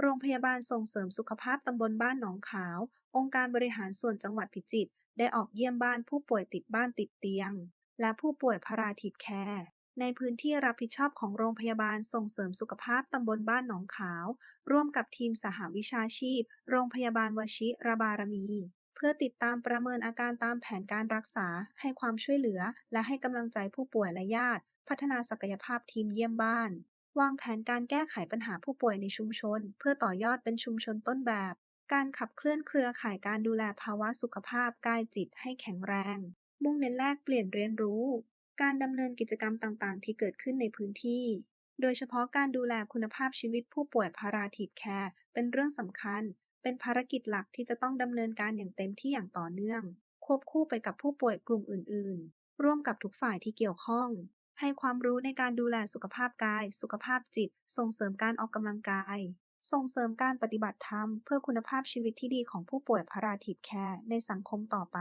โรงพยาบาลส่งเสริมสุขภาพตำบลบ้านหนองขาว องค์การบริหารส่วนจังหวัดพิจิตรได้ออกเยี่ยมบ้านผู้ป่วยติดบ้านติดเตียง และผู้ป่วยพาราทิดแคร์ในพื้นที่รับผิดชอบของโรงพยาบาลส่งเสริมสุขภาพตำบลบ้านหนองขาว ร่วมกับทีมสหวิชาชีพ โรงพยาบาลวชิระบารมี เพื่อติดตามประเมินอาการตามแผนการรักษา ให้ความช่วยเหลือ และให้กำลังใจผู้ป่วยและญาติ พัฒนาศักยภาพทีมเยี่ยมบ้าน วางแผนการแก้ไขปัญหาผู้ป่วยในชุมชน เพื่อต่อยอดเป็นชุมชนต้นแบบ การขับเคลื่อนเครือข่ายการดูแลภาวะสุขภาพกายจิตให้แข็งแรง มุ่งเน้นแลกเปลี่ยนเรียนรู้ การดำเนินกิจกรรมต่างๆ ที่เกิดขึ้นในพื้นที่ โดยเฉพาะการดูแลคุณภาพชีวิตผู้ป่วยพาราทิดแคร์เป็นเรื่องสำคัญ เป็นภารกิจหลักที่จะต้องดำเนินการอย่างเต็มที่อย่างต่อเนื่อง ควบคู่ไปกับผู้ป่วยกลุ่มอื่น ๆ ร่วมกับทุกฝ่ายที่เกี่ยวข้อง ให้ความรู้ในการดูแลสุขภาพกาย สุขภาพจิต ส่งเสริมการออกกำลังกาย ส่งเสริมการปฏิบัติธรรม เพื่อคุณภาพชีวิตที่ดีของผู้ป่วยพาราทิบแคร์ในสังคมต่อไป